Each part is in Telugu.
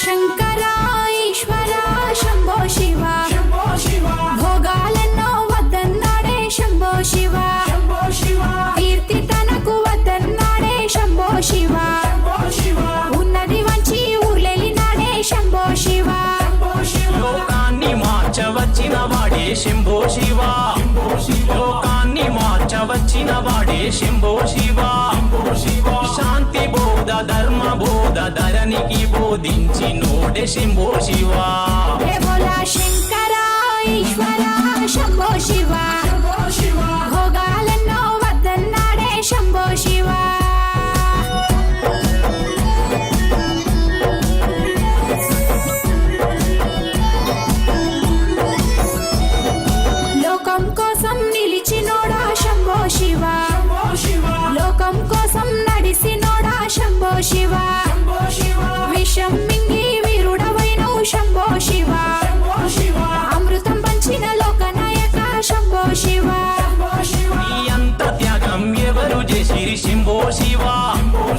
శంకర ఈశ్వర శంభో శివ. శంభో శివ భోగాలెన్నో వద్దన్నాడే శంభో శివ. శంభో శివ కీర్తి తనకు వద్దన్నాడే శంభో శివ. శంభో శివ ఉన్నది వంచి ఊర్లెళ్ళినాడే శంభో శివ శంభో శివ. లోకాన్ని మార్చవచ్చిన వాడే శంభో శివ. మార్చవచ్చిన వాడే శంభో శివ. శాంతి బోధ ధర్మ బోధ ధరణికి బోధించి నోడే శంభో శివ. శంకర ఈశ్వర శంభో శివ శంభో శివ. శంభో శివ.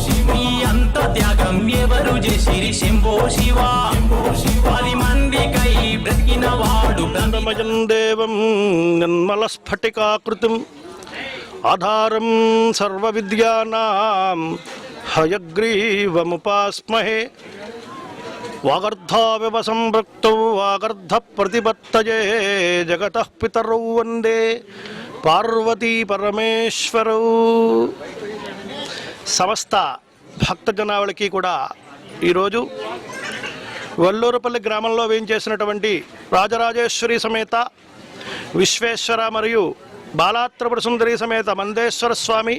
శంభో అంత త్యాగం ఎవరు చేసిరి? శంభో శివ. పది మందికై బ్రతికిన వాడు ఆనందమయం దేవం నిర్మల నిర్మలస్ఫటికాకృతిం ఆధారం సర్వ విద్యానాం హయగ్రీవముపాస్మహే. వాగర్ధావివ సంపృక్తౌ వాగర్ధ ప్రతిపత్తయే జగత పితరౌ వందే. పార్వతీ పరమేశ్వరౌ. సమస్త భక్తజనావళికి కూడా ఈరోజు వల్లూరుపల్లి గ్రామంలో వేయించేసినటువంటి రాజరాజేశ్వరి సమేత విశ్వేశ్వర మరియు బాలాత్రిపుర సుందరి సమేత మందేశ్వర స్వామి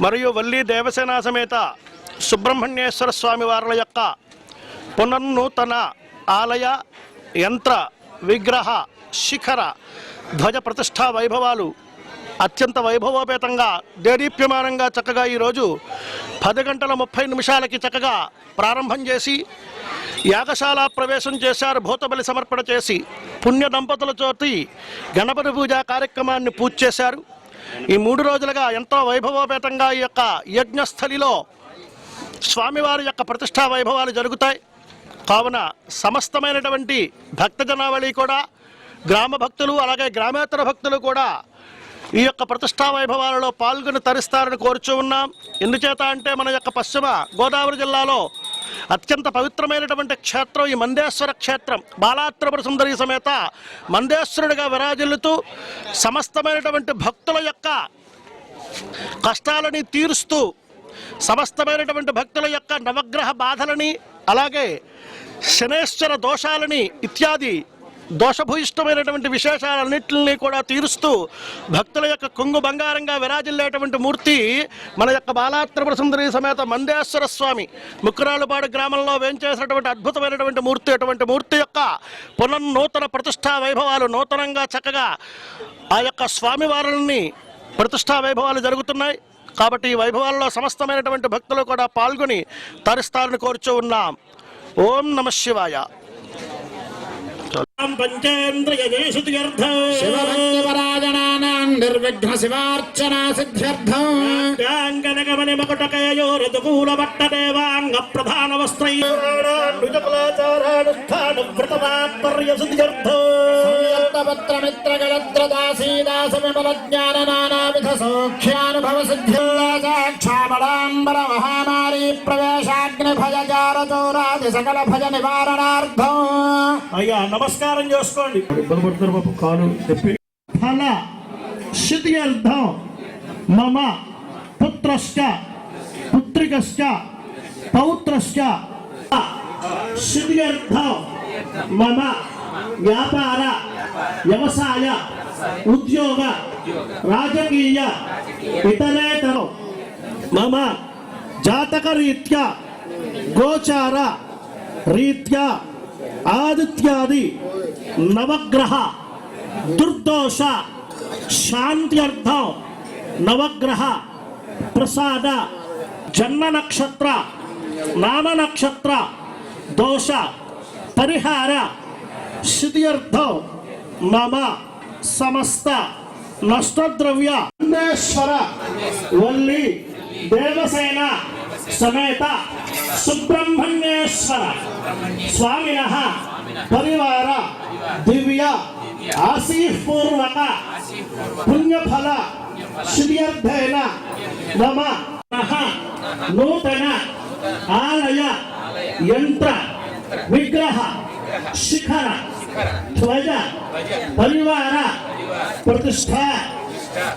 మరియు వల్లి దేవసేన సమేత సుబ్రహ్మణ్యేశ్వర స్వామి వార్ల యొక్క పునర్నూతన ఆలయ యంత్ర విగ్రహ శిఖర ధ్వజ ప్రతిష్టా వైభవాలు అత్యంత వైభవోపేతంగా దేదీప్యమానంగా చక్కగా ఈరోజు పది గంటల ముప్పై నిమిషాలకి చక్కగా ప్రారంభం చేసి యాగశాల ప్రవేశం చేశారు భూతబలి సమర్పణ చేసి పుణ్య దంపతుల చోటి గణపతి పూజ కార్యక్రమాన్ని పూజ చేశారు. ఈ మూడు రోజులుగా ఎంతో వైభవోపేతంగా ఈ యొక్క యజ్ఞస్థలిలో స్వామివారి యొక్క ప్రతిష్టా వైభవాలు జరుగుతాయి. కావున సమస్తమైనటువంటి భక్తజనావళి కూడా గ్రామ భక్తులు అలాగే గ్రామేతర భక్తులు కూడా ఈ యొక్క ప్రతిష్టా వైభవాలలో పాల్గొని తరిస్తారని కోరుచూ ఉన్నాం. ఎందుచేత అంటే మన యొక్క పశ్చిమ గోదావరి జిల్లాలో అత్యంత పవిత్రమైనటువంటి క్షేత్రం ఈ మందేశ్వర క్షేత్రం. బాలాత్రపుర సుందరి సమేత మందేశ్వరుడిగా విరాజిల్లుతూ సమస్తమైనటువంటి భక్తుల యొక్క కష్టాలని తీరుస్తూ సమస్తమైనటువంటి భక్తుల యొక్క నవగ్రహ బాధలని అలాగే శనేశ్వర దోషాలని ఇత్యాది దోషభూయిష్టమైనటువంటి విశేషాలన్నింటినీ కూడా తీరుస్తూ భక్తుల యొక్క కొంగు బంగారంగా విరాజిల్లేటువంటి మూర్తి మన యొక్క బాలాత్రపుర సుందరి సమేత మందేశ్వర స్వామి ముక్కురాళ్ళపాడు గ్రామంలో వేంచేసినటువంటి అద్భుతమైనటువంటి మూర్తి అటువంటి మూర్తి యొక్క పునర్నూతన ప్రతిష్టా వైభవాలు నూతనంగా చక్కగా ఆ యొక్క స్వామివారుల్ని ప్రతిష్టా వైభవాలు జరుగుతున్నాయి. కాబట్టి ఈ వైభవాల్లో సమస్తమైనటువంటి భక్తులు కూడా పాల్గొని తరిస్తారని కోరుచూ ఉన్నాం. ఓం నమ శివాయ. పంచేంద్రియదేశుతిర్థం శివభక్తిపరాజనానాం నిర్విఘ్న శివార్చనా సిద్ధ్యర్థం గమని మకుటకయోరదుకూల భట్టదేవాంగ ప్రధాన పత్రమిత్రగళద్రదాసీదాస విమల జ్ఞాన నానావిధ సౌఖ్యానుభవ సిద్ధిక్షాబడాంబర మహామారీ ప్రవేశాగ్ని భయ జార చౌరాది సకల భయ నివారణార్థం అయ్యా నమస్కారం చేసుకోండి ఇబ్బంది కాలు తెప్పి ఫల सिद्ध मम पुत्र पुत्रिक पौत्र सिद्ध मम व्यापार, व्यवसाय, उद्योग, राजकीय इतनेतर मम जातक गोचार, रीत्या, आदित्यादि, नवग्रह, दुर्दोष శాంత్యర్థం నవగ్రహ ప్రసాద జన్మ నక్షత్ర నామ నక్షత్ర దోష పరిహార సిద్ధ్యర్థం మమ సమస్త నష్టద్రవ్య అన్నేశ్వర వల్లి దేవసేన సమేత సుబ్రహ్మణ్యేశ్వర స్వామిన పరివార దివ్య ఆశీపూర్వక పుణ్యఫల శ్రీయర్థైన మమ నూతన ఆలయ యంత్ర విగ్రహ శిఖర ధ్వజ పరివార ప్రతిష్ట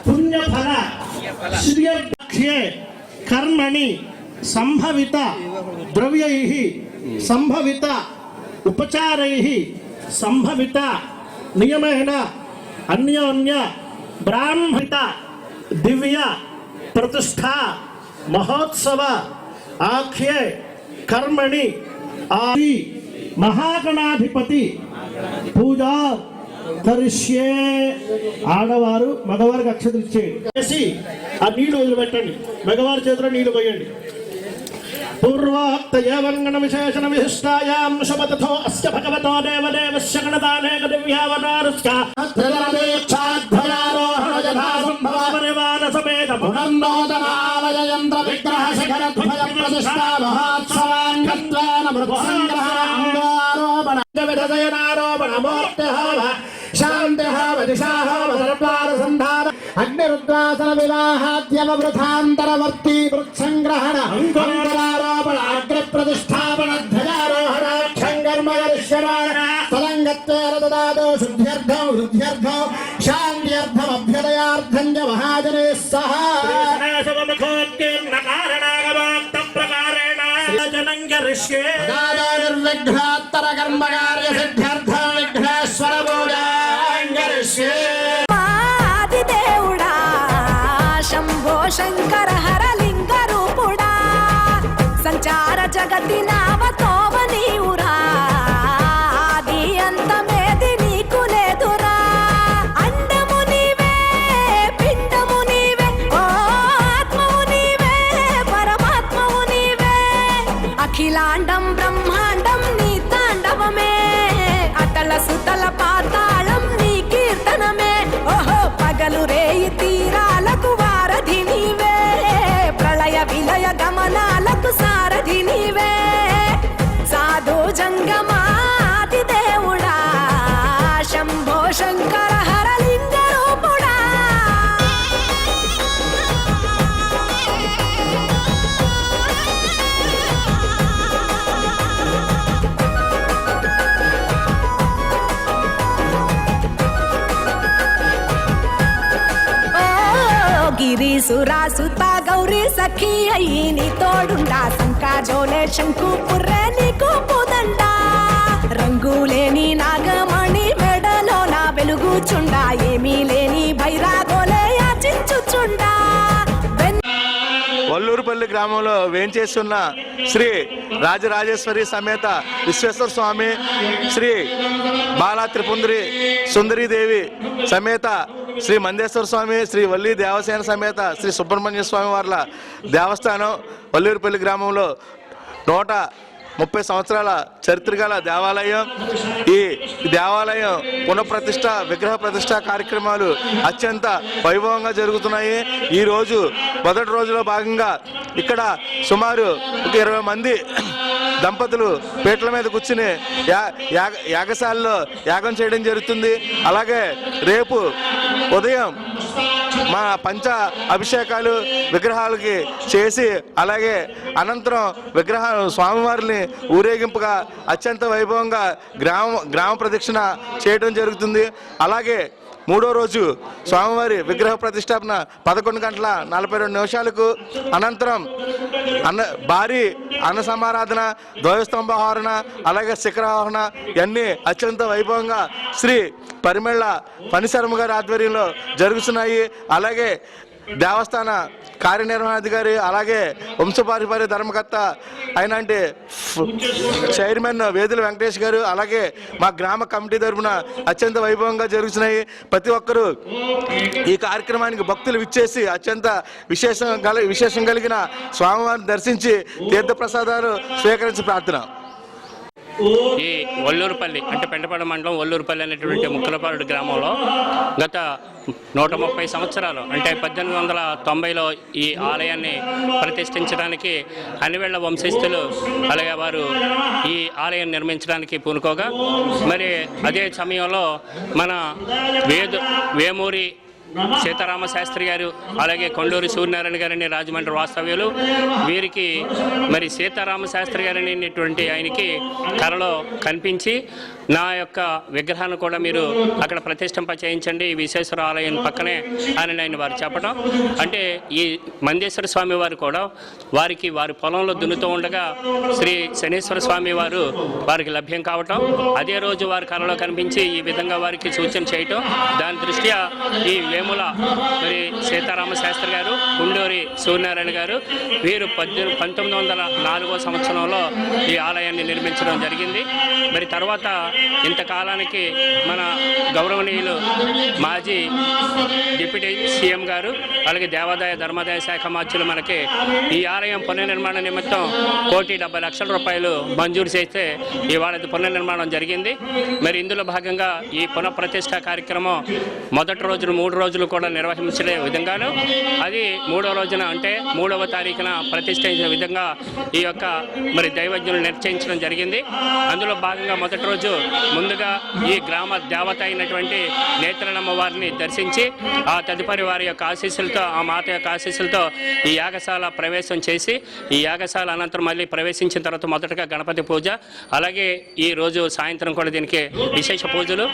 పుణ్యఫల శ్రీయర్థ్యే కర్మణి సంభవిత ద్రవ్యై సంభవిత ఉపచారై సంభవిత నియమైన అన్యోన్య బ్రాహ్మిత దివ్య ప్రతిష్ఠా మహోత్సవ ఆఖ్యే కర్మణి ఆది మహాగణాధిపతి పూజ కరిష్యే. ఆడవారు మగవారికి అక్షతలు ఇచ్చేయండి. చేసి ఆ నీళ్ళు వదిలిపెట్టండి. మగవారి చేతిలో నీళ్ళు పోయండి. పూర్వోక్త ఏవంగణ విశేషణ విశిష్టాయాం శుభతథో అస్య భగవతో దేవదేవస్య గణదానేక దివ్యావతారస్య ధ్వజారోహణ యథా సంభవ పరివార సమేత పునర్నూతనాలయ యంత్ర విగ్రహ శిఖర ధ్వజ ప్రతిష్టా మహోత్సవాన్యత్వేన మృత్సంగ్రహ విధదయనారోపణ మూర్తిహావ శాంతిహావ దిశాహావ సర్వార సంధాన అగ్నిరుద్వాసన వివాహాద్యవ వృథాంతరవర్తి మృత్సంగ్రహణ అంకురారోపణ అగ్ని ప్రతిష్టాపన ధ్వజారోహణాఖ్యం కర్మ కరిష్యమాణ తలంగత్వేన దదాదో శుద్ధ్యర్థం వృద్ధ్యర్థం శాంత్యర్థం అభ్యుదయార్థం చ మహాజనే సహ దాదో నిర్విఘ్నాత్తర కర్మకార్య సిద్ధ్యర్థం శంకర హరలింగ రూపుడా. సంచార జగతి నామతోవ గిరీసురాసుత గౌరీ సఖి అయ్యి నీ తోడుండా. సంకాజోలే శంకు పుర్రే నీకు పుదండా. రంగులేని నాగమణి మెడలో నా వెలుగుచుండా ఏమీ లేని భైరాగ గ్రామంలో వేంచేస్తున్న శ్రీ రాజరాజేశ్వరి సమేత విశ్వేశ్వర స్వామి శ్రీ బాలా త్రిపుందరి సుందరీదేవి సమేత శ్రీ మందేశ్వర స్వామి శ్రీ వల్లి దేవసేన సమేత శ్రీ సుబ్రహ్మణ్య స్వామి వార్ల దేవస్థానం వల్లూరుపల్లి గ్రామంలో నూట ముప్పై సంవత్సరాల చరిత్ర గల దేవాలయం. ఈ దేవాలయం పునఃప్రతిష్ట విగ్రహ ప్రతిష్ఠ కార్యక్రమాలు అత్యంత వైభవంగా జరుగుతున్నాయి. ఈ రోజు మొదటి రోజులో భాగంగా ఇక్కడ సుమారు ఒక ఇరవై మంది దంపతులు పీటల మీద కూర్చుని యా యాగ యాగశాలలో యాగం చేయడం జరుగుతుంది. అలాగే రేపు ఉదయం మా పంచ అభిషేకాలు విగ్రహాలకి చేసి అలాగే అనంతరం విగ్రహ స్వామివారిని ఊరేగింపుగా అత్యంత వైభవంగా గ్రామ గ్రామ ప్రదక్షిణ చేయడం జరుగుతుంది. అలాగే మూడో రోజు స్వామివారి విగ్రహ ప్రతిష్టాపన పదకొండు గంటల నలభై రెండు నిమిషాలకు. అనంతరం అన్న భారీ అన్న సమారాధన ధ్వజస్తంభారణ అలాగే శిఖరారోహణ ఇవన్నీ అత్యంత వైభవంగా శ్రీ పరిమళ పనిశర్మ గారి ఆధ్వర్యంలో జరుగుతున్నాయి. అలాగే దేవస్థాన కార్యనిర్వహణాధికారి అలాగే వంశపారిపారి ధర్మకర్త అయిన అంటే చైర్మన్ వేదుల వెంకటేష్ గారు అలాగే మా గ్రామ కమిటీ తరఫున అత్యంత వైభవంగా జరుగుతున్నాయి. ప్రతి ఒక్కరూ ఈ కార్యక్రమానికి భక్తులు విచ్చేసి అత్యంత విశేషం కలిగి విశేషం కలిగిన స్వామివారిని దర్శించి తీర్థప్రసాదాలు స్వీకరించి ప్రార్థన. ఈ ఒల్లూరుపల్లి అంటే పెంటపాడు మండలం ఒల్లూరుపల్లి అనేటువంటి ముక్కలపాడు గ్రామంలో గత నూట ముప్పై సంవత్సరాలు అంటే పద్దెనిమిది వందల తొంభైలో ఈ ఆలయాన్ని ప్రతిష్ఠించడానికి అనివేళ్ళ వంశస్థులు అలాగే వారు ఈ ఆలయం నిర్మించడానికి పూనుకోగా మరి అదే సమయంలో మన వేదు వేమూరి సీతారామ శాస్త్రి గారు అలాగే కొండూరి సూర్యనారాయణ గారని రాజమండ్రి వాస్తవ్యులు. వీరికి మరి సీతారామ శాస్త్రి గారని అనేటువంటి ఆయనకి కళలో కనిపించి నా యొక్క విగ్రహాన్ని కూడా మీరు అక్కడ ప్రతిష్ఠింప చేయించండి. ఈ విశ్వేశ్వర ఆలయం పక్కనే అని ఆయన వారు చెప్పడం అంటే ఈ మందేశ్వర స్వామి వారు కూడా వారికి వారి పొలంలో దున్నుతూ ఉండగా శ్రీ శనీశ్వర స్వామి వారు వారికి లభ్యం కావటం. అదే రోజు వారి కళలో కనిపించి ఈ విధంగా వారికి సూచన చేయటం. దాని దృష్ట్యా ఈ వేముల మరి సీతారామ శాస్త్రి గారు గుండూరి సూర్యనారాయణ గారు వీరు పద్దెనిమిది పంతొమ్మిది వందల నాలుగో సంవత్సరంలో ఈ ఆలయాన్ని నిర్మించడం జరిగింది. మరి తర్వాత ఇంతకాలానికి మన గౌరవనీయులు మాజీ డిప్యూటీ సీఎం గారు అలాగే దేవాదాయ ధర్మాదాయ శాఖ మార్చులు మనకి ఈ ఆలయం పునర్నిర్మాణ నిమిత్తం కోటి డెబ్బై లక్షల రూపాయలు మంజూరు చేస్తే ఇవాళ పునర్నిర్మాణం జరిగింది. మరి ఇందులో భాగంగా ఈ పునఃప్రతిష్ఠ కార్యక్రమం మొదటి రోజున మూడు రోజులు కూడా నిర్వహించే విధంగాను అది మూడో రోజున అంటే మూడవ తారీఖున ప్రతిష్ఠించిన విధంగా ఈ యొక్క మరి దైవజ్ఞులు నిశ్చయించడం జరిగింది. అందులో భాగంగా మొదటి రోజు ముందుగా ఈ గ్రామ దేవత అయినటువంటి నేత్రనమ్మ వారిని దర్శించి ఆ తదుపరి వారి యొక్క ఆశీస్సులతో ఆ మాత యొక్క ఆశీస్సులతో ఈ యాగశాల ప్రవేశం చేసి ఈ యాగశాల అనంతరం మళ్ళీ ప్రవేశించిన తర్వాత మొదటగా గణపతి పూజ అలాగే ఈ రోజు సాయంత్రం కూడా దీనికి విశేష పూజలు.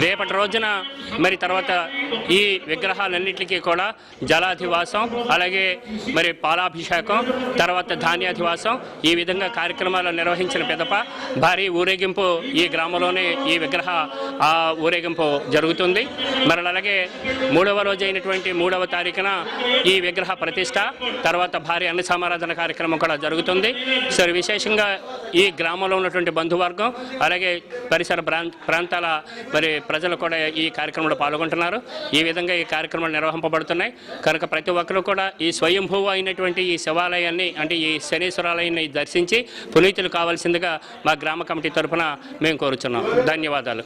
రేపటి రోజున మరి తర్వాత ఈ విగ్రహాలన్నింటికి కూడా జలాధివాసం అలాగే మరి పాలాభిషేకం తర్వాత ధాన్యాధివాసం ఈ విధంగా కార్యక్రమాలు నిర్వహించిన పిదప భారీ ఊరేగింపు ఈ గ్రామంలోనే ఈ విగ్రహ ఆ ఊరేగింపు జరుగుతుంది. మరి అలాగే మూడవ రోజు అయినటువంటి మూడవ తారీఖున ఈ విగ్రహ ప్రతిష్ట తర్వాత భారీ అన్న సమారాధన కార్యక్రమం కూడా జరుగుతుంది. సో విశేషంగా ఈ గ్రామంలో ఉన్నటువంటి బంధువర్గం అలాగే పరిసర ప్రాంతాల మరి ప్రజలు కూడా ఈ కార్యక్రమంలో పాల్గొంటున్నారు. ఈ విధంగా ఈ కార్యక్రమాలు నిర్వహింపబడుతున్నాయి. కనుక ప్రతి ఒక్కరు కూడా ఈ స్వయంభూ అయినటువంటి ఈ శివాలయాన్ని అంటే ఈ శనీశ్వరాలయాన్ని దర్శించి పునీతులు కావాల్సిందిగా మా గ్రామ కమిటీ తరఫున మేము కోరుచున్నాం. ధన్యవాదాలు.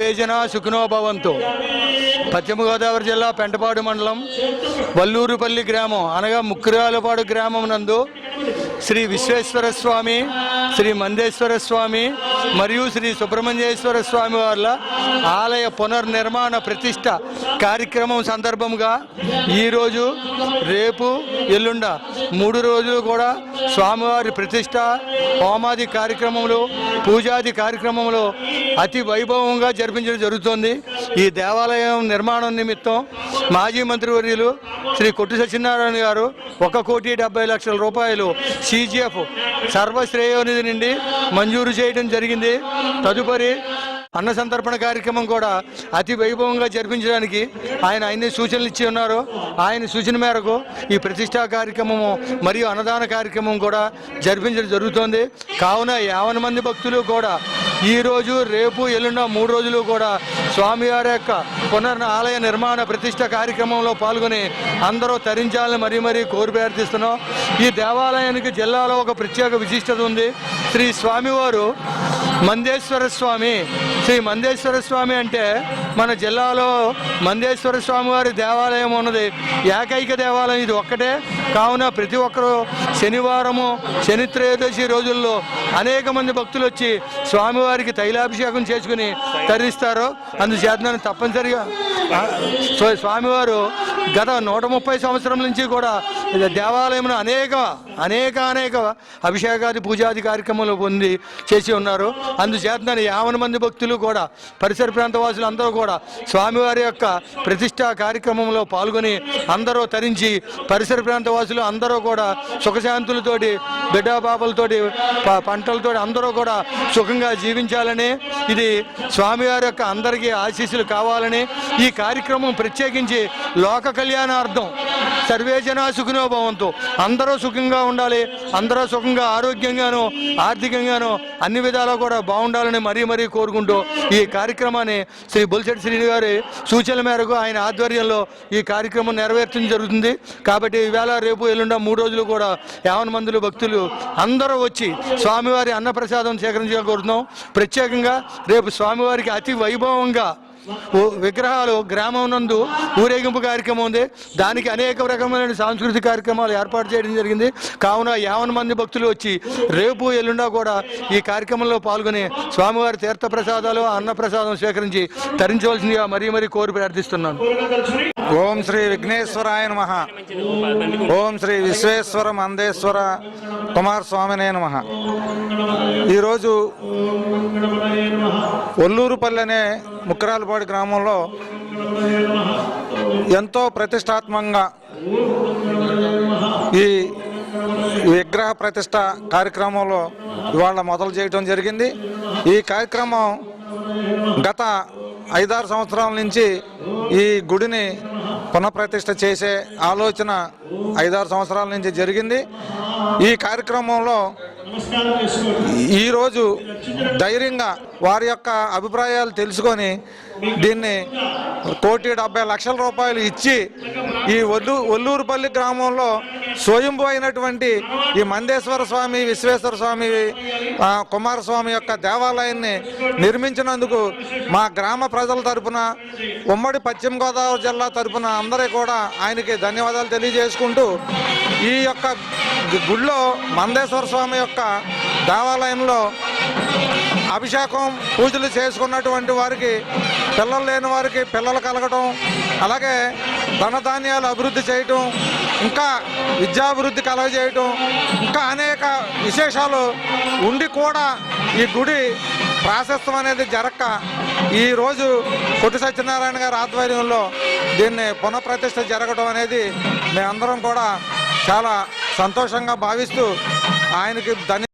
పేజన భవంతు. పశ్చిమ గోదావరి జిల్లా పెంటపాడు మండలం వల్లూరుపల్లి గ్రామం అనగా ముక్కురాలపాడు గ్రామం నందు శ్రీ విశ్వేశ్వర స్వామి శ్రీ మందేశ్వర స్వామి మరియు శ్రీ సుబ్రహ్మణ్యేశ్వర స్వామి వాళ్ళ ఆలయ పునర్నిర్మాణ ప్రతిష్ట కార్యక్రమం సందర్భంగా ఈరోజు రేపు ఎల్లుండ మూడు రోజులు కూడా స్వామివారి ప్రతిష్ట హోమాది కార్యక్రమంలో పూజాది కార్యక్రమంలో అతి వైభవంగా జరిపించడం జరుగుతుంది. ఈ దేవాలయం నిర్మాణం నిమిత్తం మాజీ మంత్రివర్యులు శ్రీ కొట్టు సత్యనారాయణ గారు ఒక కోటి డెబ్బై లక్షల రూపాయలు సీజీఎఫ్ సర్వశ్రేయోనిధి నుండి మంజూరు చేయడం జరిగింది. తదుపరి అన్న సంతర్పణ కార్యక్రమం కూడా అతి వైభవంగా జరిపించడానికి ఆయన అన్ని సూచనలు ఇచ్చి ఉన్నారు. ఆయన సూచన మేరకు ఈ ప్రతిష్టా కార్యక్రమము మరియు అన్నదాన కార్యక్రమం కూడా జరిపించడం జరుగుతోంది. కావున యావన మంది భక్తులు కూడా ఈ రోజు రేపు ఎల్లుండ మూడు రోజులు కూడా స్వామివారి యొక్క పునర్ ఆలయ నిర్మాణ ప్రతిష్ట కార్యక్రమంలో పాల్గొని అందరూ తరించాలని మరీ మరీ కోరి ప్రార్థిస్తున్నాం. ఈ దేవాలయానికి జిల్లాలో ఒక ప్రత్యేక విశిష్టత ఉంది. శ్రీ స్వామివారు మందేశ్వర స్వామి శ్రీ మందేశ్వర స్వామి అంటే మన జిల్లాలో మందేశ్వర స్వామి వారి దేవాలయం ఉన్నది. ఏకైక దేవాలయం ఇది ఒక్కటే. కావున ప్రతి ఒక్కరూ శనివారము శని త్రయోదశి రోజుల్లో అనేక మంది భక్తులు వచ్చి స్వామివారికి తైలాభిషేకం చేసుకుని తరిస్తారు. అందుచేత తప్పనిసరిగా స్వామివారు గత నూట ముప్పై సంవత్సరం నుంచి కూడా దేవాలయంలో అనేక అనేక అనేక అభిషేకాది పూజాది కార్యక్రమాలు పొంది చేసి ఉన్నారు. అందుచేత యావన మంది భక్తులు కూడా పరిసర ప్రాంత వాసులు అందరూ కూడా స్వామివారి యొక్క ప్రతిష్టా కార్యక్రమంలో పాల్గొని అందరూ తరించి పరిసర ప్రాంత వాసులు అందరూ కూడా సుఖశాంతులతోటి బిడ్డాబాబులతోటి పంటలతోటి అందరూ కూడా సుఖంగా జీవించాలని ఇది స్వామివారి యొక్క అందరికీ ఆశీస్సులు కావాలని ఈ కార్యక్రమం ప్రత్యేకించి లోక కళ్యాణార్థం సర్వే జన సుఖినో భవంతు. అందరూ సుఖంగా ఉండాలి. అందరూ సుఖంగా ఆరోగ్యంగాను ఆర్థికంగాను అన్ని విధాలా కూడా బాగుండాలని మరీ మరీ కోరుకుంటూ ఈ కార్యక్రమాన్ని శ్రీ బొలిశెట్టి శ్రీని గారి సూచనల మేరకు ఆయన ఆధ్వర్యంలో ఈ కార్యక్రమం నెరవేర్చడం జరుగుతుంది. కాబట్టి ఈవేళ రేపు ఎల్లుండ మూడు రోజులు కూడా యావన మందులు భక్తులు అందరూ వచ్చి స్వామివారి అన్నప్రసాదం సేకరించాలని కోరుతున్నాం. ప్రత్యేకంగా రేపు స్వామివారికి అతి వైభవంగా విగ్రహాలు గ్రామం నందు ఊరేగింపు కార్యక్రమం ఉంది. దానికి అనేక రకమైన సాంస్కృతిక కార్యక్రమాలు ఏర్పాటు చేయడం జరిగింది. కావున యావన మంది భక్తులు వచ్చి రేపు ఎల్లుండా కూడా ఈ కార్యక్రమంలో పాల్గొని స్వామివారి తీర్థ ప్రసాదాలు అన్న ప్రసాదం స్వీకరించి తరించవలసిందిగా మరీ మరీ కోరి ప్రార్థిస్తున్నాను. ఓం శ్రీ విఘ్నేశ్వరాయ నమ. ఓం శ్రీ విశ్వేశ్వర మందేశ్వర కుమారస్వామినే నమ. ఈరోజు ఒల్లూరుపల్లి అనే ముక్కరాలపాడు గ్రామంలో ఎంతో ప్రతిష్టాత్మకంగా ఈ విగ్రహ ప్రతిష్ట కార్యక్రమంలో ఇవాళ మొదలు చేయడం జరిగింది. ఈ కార్యక్రమం గత ఐదారు సంవత్సరాల నుంచి ఈ గుడిని పునఃప్రతిష్ఠ చేసే ఆలోచన ఐదారు సంవత్సరాల నుంచి జరిగింది. ఈ కార్యక్రమంలో ఈరోజు ధైర్యంగా వారి యొక్క అభిప్రాయాలు తెలుసుకొని దీన్ని కోటి డెబ్బై లక్షల రూపాయలు ఇచ్చి ఈ ఒల్లు ఒల్లూరుపల్లి గ్రామంలో స్వయంభూ అయినటువంటి ఈ మందేశ్వర స్వామి విశ్వేశ్వర స్వామి కుమారస్వామి యొక్క దేవాలయాన్ని నిర్మించినందుకు మా గ్రామ ప్రజల తరపున ఉమ్మడి పశ్చిమ గోదావరి జిల్లా తరపున అందరూ కూడా ఆయనకి ధన్యవాదాలు తెలియజేసుకుంటూ ఈ యొక్క గుడిలో మందేశ్వర స్వామి యొక్క దేవాలయంలో అభిషేకం పూజలు చేసుకున్నటువంటి వారికి పిల్లలు లేని వారికి పిల్లలు కలగటం అలాగే ధనధాన్యాలు అభివృద్ధి చేయటం ఇంకా విద్యాభివృద్ధి కలగజేయటం ఇంకా అనేక విశేషాలు ఉండి కూడా ఈ గుడి ప్రాశస్తం అనేది జరక్క. ఈరోజు కొట్టి సత్యనారాయణ గారి ఆధ్వర్యంలో దీన్ని పునఃప్రతిష్ఠ జరగడం అనేది మేమందరం కూడా చాలా సంతోషంగా భావిస్తూ ఆయనకి ధన్య